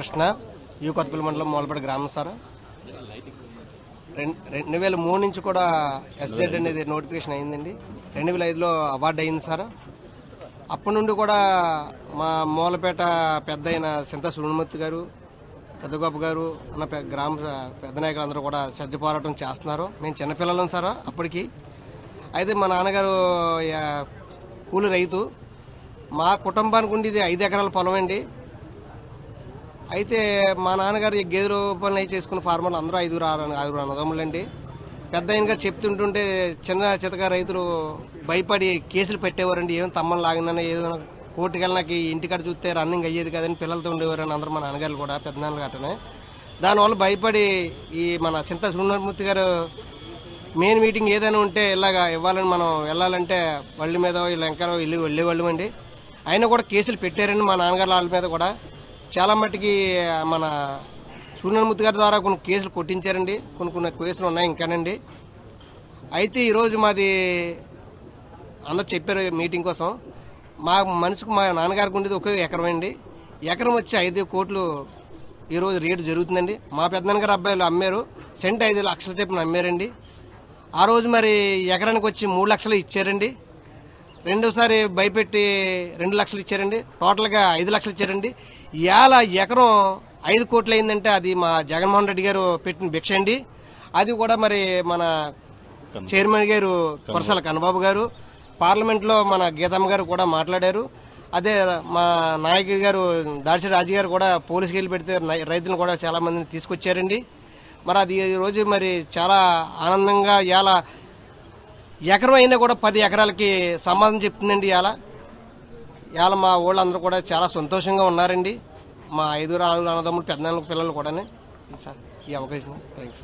Krishna you Kothapalli మండలం మూలపడి గ్రామం sir. రెండు వేల మూడు నుంచి కూడా ఎస్జెడ్ అనేది నోటిఫికేషన్ అయిందండి. రెండు వేల ఐదులో అవార్డు అయింది సార్. అప్పటి నుండి కూడా మా మూలపేట పెద్ద అయిన సింత సుణుమూర్తి గారు పెద్దగోప గారు అన్న గ్రామ పెద్ద నాయకులందరూ కూడా సజ్జ పోరాటం చేస్తున్నారు. మేము చిన్నపిల్లలం సార్ అప్పటికి. అయితే మా నాన్నగారు కూలి రైతు. మా కుటుంబానికి ఉండేది ఐదు ఎకరాల పొలం అండి. అయితే మా నాన్నగారు ఈ గేదెలు పనులు చేసుకున్న ఫార్మర్లు అందరూ ఐదుగురు ఆరు- ఐదుగురు అన్నదమ్ములండి. పెద్ద ఆయనగా చెప్తుంటుంటే చిన్న చితక రైతులు భయపడి కేసులు పెట్టేవారండి. ఏం తమ్మని లాగినా ఏదో కోర్టుకి వెళ్ళినాకి ఇంటికాడ చూస్తే రన్నింగ్ అయ్యేది కదని పిల్లలతో ఉండేవారని అందరూ మా నాన్నగారు కూడా పెద్దనాన్న గట్టనే దానివల్ల భయపడి ఈ మన చింత సుందరమూర్తి గారు మెయిన్ మీటింగ్ ఏదైనా ఉంటే ఇలాగా ఇవ్వాలని మనం వెళ్ళాలంటే వాళ్ళ మీద వీళ్ళ ఎంకరో వెళ్ళి వెళ్ళేవాళ్ళం అండి అయినా కూడా కేసులు పెట్టారండి మా నాన్నగారు వాళ్ళ మీద కూడా. చాలా మట్టుకి మన సూర్యమూర్తి గారి ద్వారా కొన్ని కేసులు కొట్టించారండి. కొన్ని కొన్ని కేసులు ఉన్నాయి ఇంకానండి. అయితే ఈరోజు మాది అందరు చెప్పారు మీటింగ్ కోసం. మా మనసుకు మా నాన్నగారికి ఉండేది ఒక ఎకరం అండి. ఎకరం వచ్చి ఐదు కోట్లు ఈరోజు రేటు జరుగుతుందండి. మా పెద్దనాన్నగారు అబ్బాయిలు అమ్మారు. సెంట్ ఐదు లక్షల చెప్పిన అమ్మారండి ఆ రోజు మరి ఎకరానికి వచ్చి మూడు లక్షలు ఇచ్చారండి. రెండోసారి భయపెట్టి రెండు లక్షలు ఇచ్చారండి. టోటల్గా ఐదు లక్షలు ఇచ్చారండి. ఇవాళ ఎకరం ఐదు కోట్లు అయిందంటే అది మా జగన్మోహన్ రెడ్డి గారు పెట్టిన భిక్ష అండి. అది కూడా మరి మన చైర్మన్ గారు కురసాల కన్నబాబు గారు పార్లమెంట్లో మన గీతమ్మ గారు కూడా మాట్లాడారు. అదే మా నాయకుడి గారు దాడిసి రాజు గారు కూడా పోలీసుకి వెళ్ళి పెడితే రైతులను కూడా చాలా మందిని తీసుకొచ్చారండి. మరి అది ఈ రోజు మరి చాలా ఆనందంగా ఇవాళ ఎకరం అయినా కూడా పది ఎకరాలకి సమాధానం చెప్తుందండి ఇవాళ ఇవాళ మా వాళ్ళందరూ కూడా చాలా సంతోషంగా ఉన్నారండి. మా ఐదుగురు ఆరుగురు అన్నదమ్ములు పెద్దనాన్న పిల్లలు కూడా ఈ అవకాశం. థ్యాంక్స్